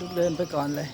ลุกเดินไปก่อนเลย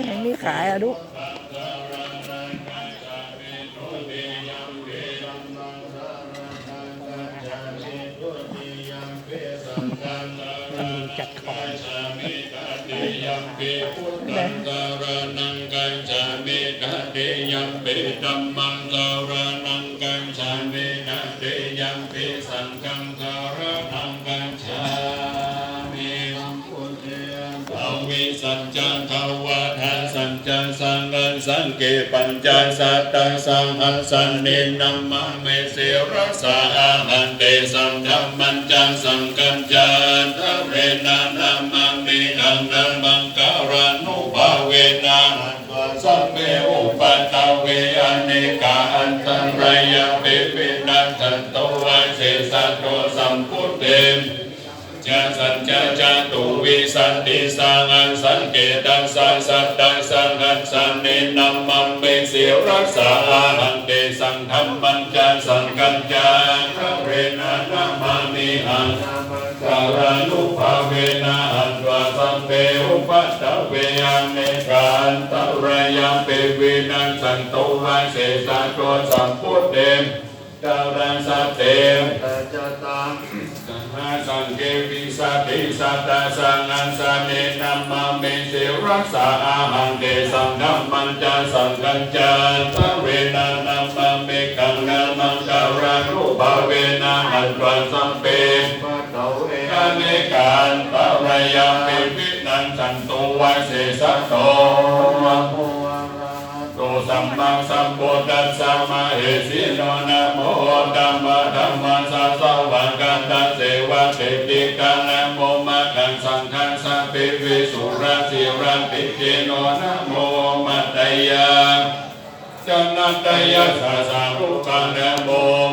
ไม่เห็นมีขายอะลูกมันมีจัดของปิพุทธังเปตัมมังสารนัง เกปัญจสัตตสังหัสันนินัมมะเมเสรสาหันเตสัมธัมมัญจังสังกัญจานทะเรนะนามังมิอังนัมมังการานุภาเวนะสัมเมอุปตาเวอเนกาอันตันไรยเปเปนันทันโตวะเสสัตโตสัมพุทเตม จะสัจจะจตุวิสันติสังันสังเกตังสังสัตตังสังันสันนินัมมังเมเสียรักษาหันเตสังธรรมัญจาสังกัญจาพระเรนะนามามิหังการานุภาเวนะอันวาสัมเปอุปัตะเวอันเนกันตะระยะเปวินังสันโตวะเสสะโตสัมพุทเตมดารังสัตเตมสัง สังเกวิสัตติสัตตาสังอันสาเนนัมมาเมเสรักษาอาหังเดสังนัมมันจาสังกัญจาตเวนานัมมาเมกังนามังการานุภาเวนะอันตวันสัมเปกาเนการตะระยะเปวินันสันตุวะเสสะโตโตสัมมาสัมพุทธัสสะมาเหสิโนนะโมตัมมะธัมมะสัสสะวันตะ เสเตติกานะโมมะกังสังฆังสัพเพวิสุราสิรันติเจโนนะโมมัตตยาจันนัตยาสาสารุปะนะโม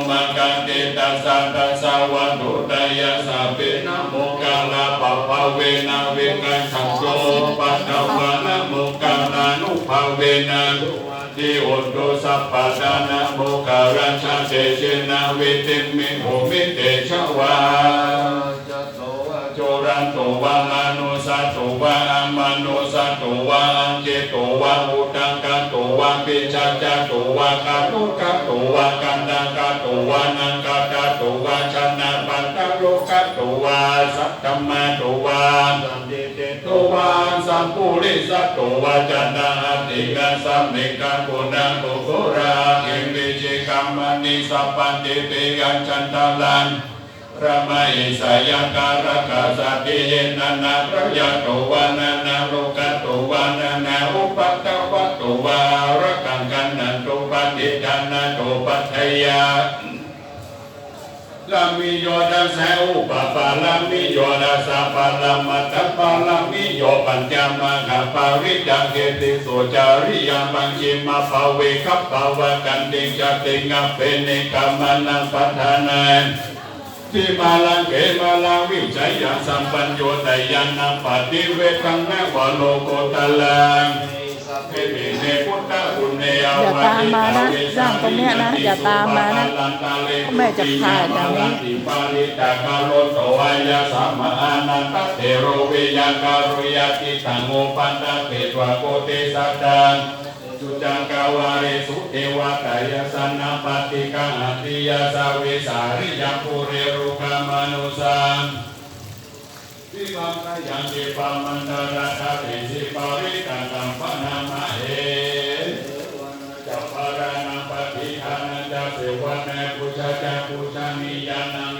มะกังติตัสสะตัสสะวันตุตยาสัพเพนะโมกาลาปะภะเวนะเวกังสังโฆปัตตวะนะโมกาลานุภาเวนะ ทิอุตตุสัพพะทานะโมการัญชาเตเชนะเวติมิโหมิเตชะวาโจรันโตวะมานุสัตโตวะอามานุสัตโตวะอังเจโตวะอุตังกะโตวะปิจัจจโตวะกะตุกะโตวะกันดังกะโตวะนังกะกะโตวะชนะปัตตะโลกะโตวะสัตตมะโตวะโตวาสัมปุริสัตโตวาจันนาติกาสัมเมกังกุณังโกโกราเอวิจิกัมมณิสัพพันติเปกันจันตาลังระมาอิสายาการกาสติเยนันาพระยาโตวานานาโลกาโตวานานาอุปัตตวัตโตวาระกังกันนันโตปฏิจานาโตปัฏยา ลามิโยดัสสะอุปปาลามิโยดัสสะปาลามัตตปาลามิโยปัญจมาคาปาริจังเกติโสจาริยามังคิมาภาเวคัปปาวะกันติจติงอเปเนกามานังปัฏฐานันทิมาลังเกมาลังวิจัยยังสัมปัญโยไตยันนัปฏิเวทังนะวโลโกตลัง อย่าตามมานะร่างตรงเนี้ยนะอย่าตามมานะแม่จะถ่ายอย่างนี้เทโรเวยาการุยติตังโมปันตะเปตวะโกเตสัตตังจุจังกาวาเรสุเทวะกายสันนปฏิกังอัติยาสาวิสาริยปุเรรุกามนุสัง วิมังคยังเกปามันตระทะเปสิปาริตังตัมปะนามะเอจัปปารานาปฏิทานันจะเสวะเนปุชะจะปุชะนิยานังเ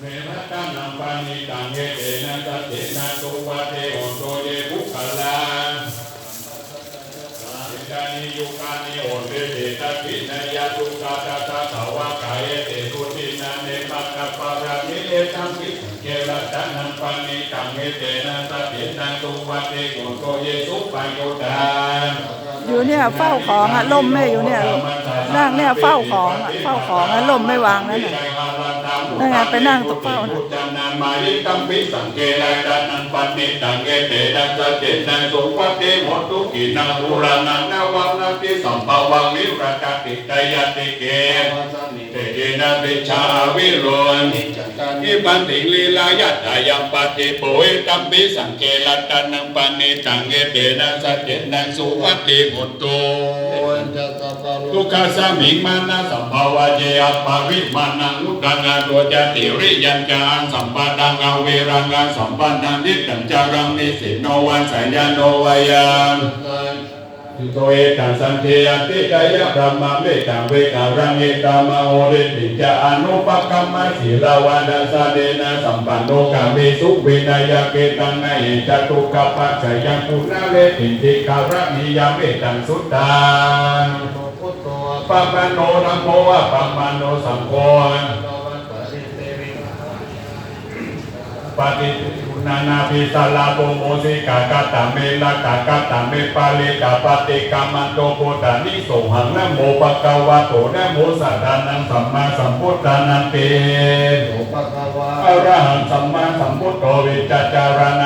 เมรตังนังปานิตังเยเตนะตัตเตนะตุวะเตโอโตเยภุคลังอิตานิยุ คานิเตตตินายาตุกาตาตาภาวะกายเตปุตินันเนปัตตะปารามิเลตังกิเกระตังนังปันิตังเมเตนะตัตเตนะตุวะเตโอโกเยสุปัญโยดาอยู่เนี่ยเฝ้าของอะล่มแม่อยู่เนี่ยนั่งเนี่ยเฝ้าของอะเฝ้าของอะล่มไม่วางนั่นแหละ นั่นไงไปนั่งตรงเฝ้าน่ะพุทธนามายิกัมปิสังเกนะดันนันปันนิตังเกเตนะสัจเจนะสุปะเตโหตุกินาภูรานังนาวังนาติสัมภวังนิรัตติตยติเกเตเก นะปิชาวิโรนนิปันติลีลายัตถายังปฏิปุยกัมปิสังเกลัตตันนังปันนิตังเกเตนะสัจเจนะสุปะเตโหตุทุกขสามิงมานะสัมภาวะเจอัปาริมานังอุตังอาตัวจติริยัญจาสัมปะดังอเวรังสัมปันนังนิตังจารังนิสิโนวันสัญญาโนวายัง โตเอตังสันเทยติกายะพระมะเมตังเวการังเอตามะโอริติจาอนุปกรรมะศีลาวานาสาเดนะสัมปันโนกามิสุวินายเกตังนะเอจตุกัปปะจายังปุณเวติติการะนิยามเมตังสุตตังปะปะโนนะโมะปะปะโนสังโฆปฏิ นานาภิสาลาโตโมสิกากาตาเมลากากาตาเมปาลิกาปติกามันโตโพตานิโสหังนะโมปะกาวะโตนะโมสัตตานังสัมมาสัมพุทธานันเตภะกาวะอรหังสัมมาสัมพุทโธวิจจารณะ